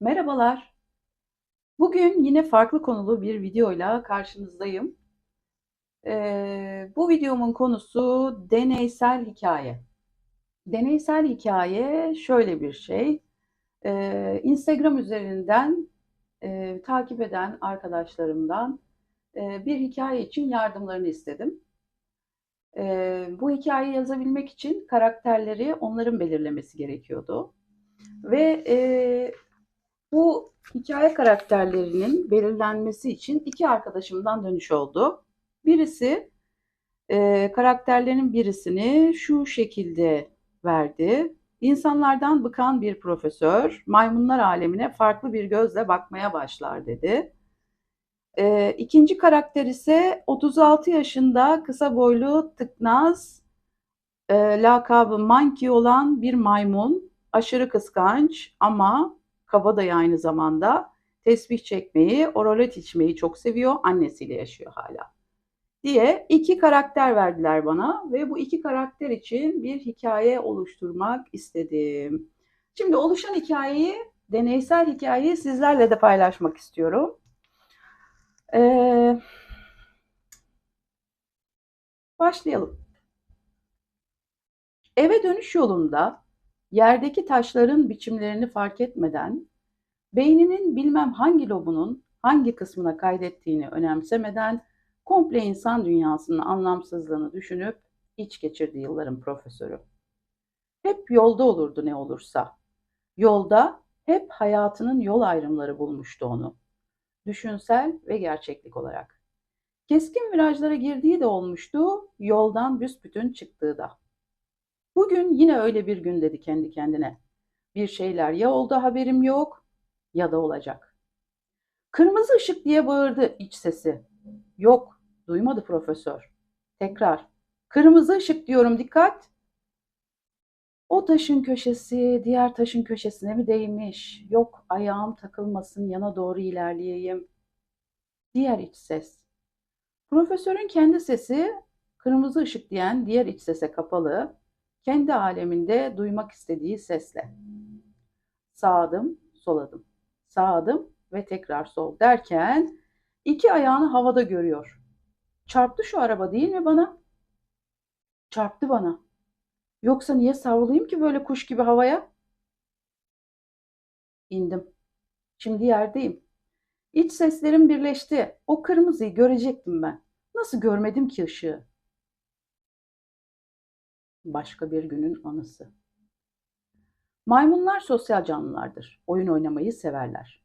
Merhabalar. Bugün yine farklı konulu bir videoyla karşınızdayım. Ee, bu videomun konusu deneysel hikaye. Deneysel hikaye şöyle bir şey. Ee, Instagram üzerinden e, takip eden arkadaşlarımdan e, bir hikaye için yardımlarını istedim. Ee, bu hikayeyi yazabilmek için karakterleri onların belirlemesi gerekiyordu. Ve e, bu hikaye karakterlerinin belirlenmesi için iki arkadaşımdan dönüş oldu. Birisi e, karakterlerin birisini şu şekilde verdi. İnsanlardan bıkan bir profesör maymunlar alemine farklı bir gözle bakmaya başlar dedi. E, ikinci karakter ise 36 yaşında kısa boylu tıknaz e, lakabı Monkey olan bir maymun. Aşırı kıskanç ama kabadayı aynı zamanda. Tesbih çekmeyi, oralet içmeyi çok seviyor. Annesiyle yaşıyor hala. Diye iki karakter verdiler bana ve bu iki karakter için bir hikaye oluşturmak istedim. Şimdi oluşan hikayeyi, deneysel hikayeyi sizlerle de paylaşmak istiyorum. Ee, başlayalım. Eve dönüş yolunda yerdeki taşların biçimlerini fark etmeden, beyninin bilmem hangi lobunun hangi kısmına kaydettiğini önemsemeden komple insan dünyasının anlamsızlığını düşünüp iç geçirdi yılların profesörü. Hep yolda olurdu ne olursa. Yolda hep hayatının yol ayrımları bulmuştu onu. Düşünsel ve gerçeklik olarak. Keskin virajlara girdiği de olmuştu, yoldan büsbütün çıktığı da. Bugün yine öyle bir gün dedi kendi kendine. Bir şeyler ya oldu haberim yok ya da olacak. Kırmızı ışık diye bağırdı iç sesi. Yok, duymadı profesör. Tekrar. Kırmızı ışık diyorum dikkat. O taşın köşesi diğer taşın köşesine mi değmiş? Yok ayağım takılmasın yana doğru ilerleyeyim. Diğer iç ses. Profesörün kendi sesi kırmızı ışık diyen diğer iç sese kapalı, kendi aleminde duymak istediği sesle. Sağdım, soladım. Sağdım ve tekrar sol derken iki ayağını havada görüyor. Çarptı şu araba değil mi bana? Çarptı bana. Yoksa niye savrulayım ki böyle kuş gibi havaya? İndim. Şimdi yerdeyim. İç seslerim birleşti. O kırmızıyı görecektim ben. Nasıl görmedim ki ışığı? Başka bir günün anısı. Maymunlar sosyal canlılardır. Oyun oynamayı severler.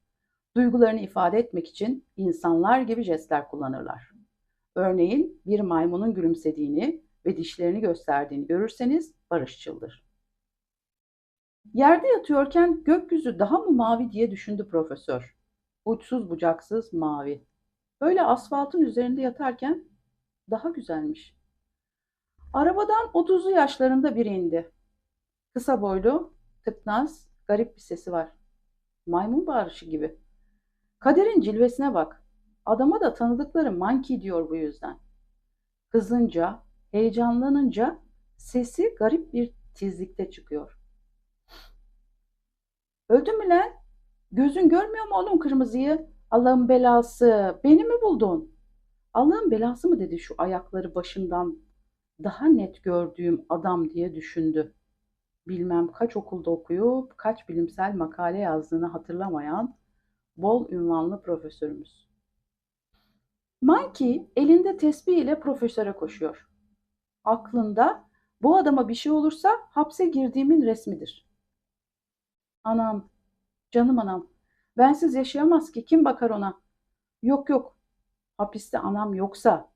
Duygularını ifade etmek için insanlar gibi jestler kullanırlar. Örneğin bir maymunun gülümsediğini ve dişlerini gösterdiğini görürseniz barışçıldır. Yerde yatıyorken gökyüzü daha mı mavi diye düşündü profesör. Uçsuz bucaksız mavi. Öyle asfaltın üzerinde yatarken daha güzelmiş. Arabadan 30'lu yaşlarında biri indi. Kısa boylu, tıknaz, garip bir sesi var. Maymun bağırışı gibi. Kaderin cilvesine bak. Adama da tanıdıkları monkey diyor bu yüzden. Kızınca, heyecanlanınca sesi garip bir tizlikte çıkıyor. Öldün mü lan? Gözün görmüyor mu oğlum kırmızıyı? Allah'ın belası. Beni mi buldun? Allah'ın belası mı dedi şu ayakları başından daha net gördüğüm adam diye düşündü. Bilmem kaç okulda okuyup kaç bilimsel makale yazdığını hatırlamayan bol ünvanlı profesörümüz. Monkey elinde tesbih ile profesöre koşuyor. Aklında bu adama bir şey olursa hapse girdiğimin resmidir. Anam, canım anam, bensiz yaşayamaz ki kim bakar ona? Yok yok, hapiste anam yoksa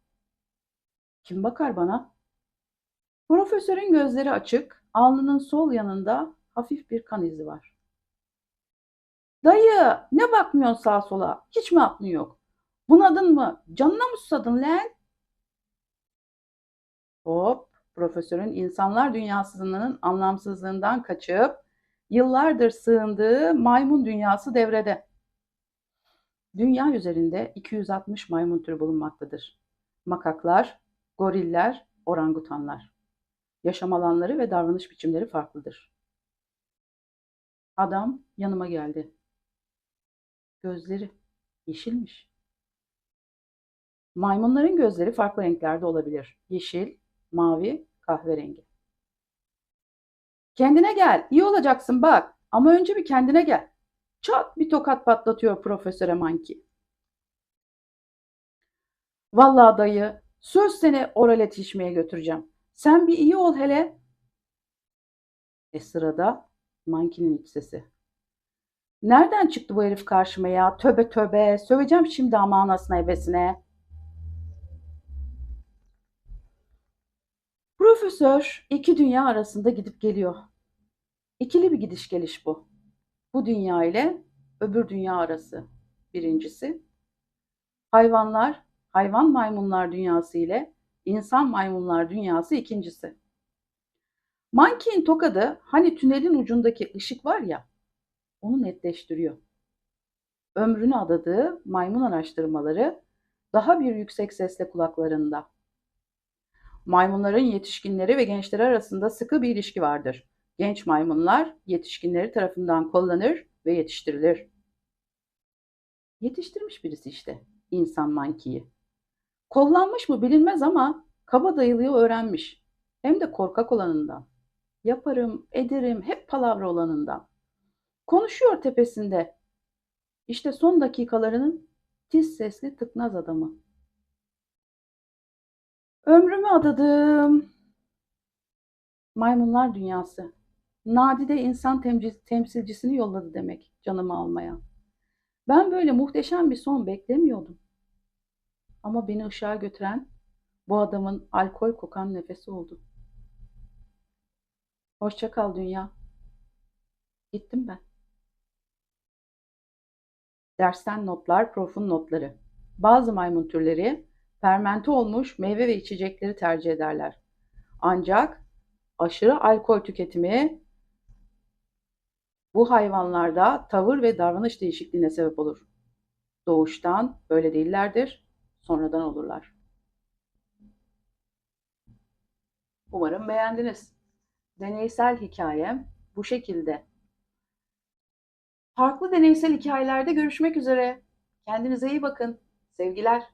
kim bakar bana? Profesörün gözleri açık, alnının sol yanında hafif bir kan izi var. Dayı, ne bakmıyorsun sağa sola? Hiç mi aklın yok? Bunadın mı? Canına mı susadın lan? Hop, profesörün insanlar dünyasının anlamsızlığından kaçıp yıllardır sığındığı maymun dünyası devrede. Dünya üzerinde 260 maymun türü bulunmaktadır. Makaklar, goriller, orangutanlar. Yaşam alanları ve davranış biçimleri farklıdır. Adam yanıma geldi. Gözleri yeşilmiş. Maymunların gözleri farklı renklerde olabilir. Yeşil, mavi, kahverengi. Kendine gel, iyi olacaksın bak. Ama önce bir kendine gel. Çat bir tokat patlatıyor Profesöre Monkey. Vallahi dayı, söz seni oralet içmeye götüreceğim. Sen bir iyi ol hele. E sırada Monkey'nin iç sesi. Nereden çıktı bu herif karşıma ya? Töbe töbe. Söveceğim şimdi ama anasına ebesine. Profesör iki dünya arasında gidip geliyor. İkili bir gidiş geliş bu. Bu dünya ile öbür dünya arası. Birincisi. Hayvanlar, hayvan maymunlar dünyası ile insan maymunlar dünyası ikincisi. Monkey'in tokadı hani tünelin ucundaki ışık var ya, onu netleştiriyor. Ömrünü adadığı maymun araştırmaları daha bir yüksek sesle kulaklarında. Maymunların yetişkinleri ve gençleri arasında sıkı bir ilişki vardır. Genç maymunlar yetişkinleri tarafından kullanır ve yetiştirilir. Yetiştirmiş birisi işte insan mankiyi. Kollanmış mı bilinmez ama kabadayılığı öğrenmiş. Hem de korkak olanından. Yaparım, ederim, hep palavra olanından. Konuşuyor tepesinde. İşte son dakikalarının tiz sesli tıknaz adamı. Ömrümü adadım. Maymunlar dünyası. Nadide insan temsilcisini yolladı demek canımı almaya. Ben böyle muhteşem bir son beklemiyordum. Ama beni ışığa götüren bu adamın alkol kokan nefesi oldu. Hoşça kal dünya. Gittim ben. Dersten notlar, profun notları. Bazı maymun türleri fermente olmuş meyve ve içecekleri tercih ederler. Ancak aşırı alkol tüketimi bu hayvanlarda tavır ve davranış değişikliğine sebep olur. Doğuştan böyle değillerdir, sonradan olurlar. Umarım beğendiniz. Deneysel hikayem bu şekilde. Farklı deneysel hikayelerde görüşmek üzere. Kendinize iyi bakın. Sevgiler.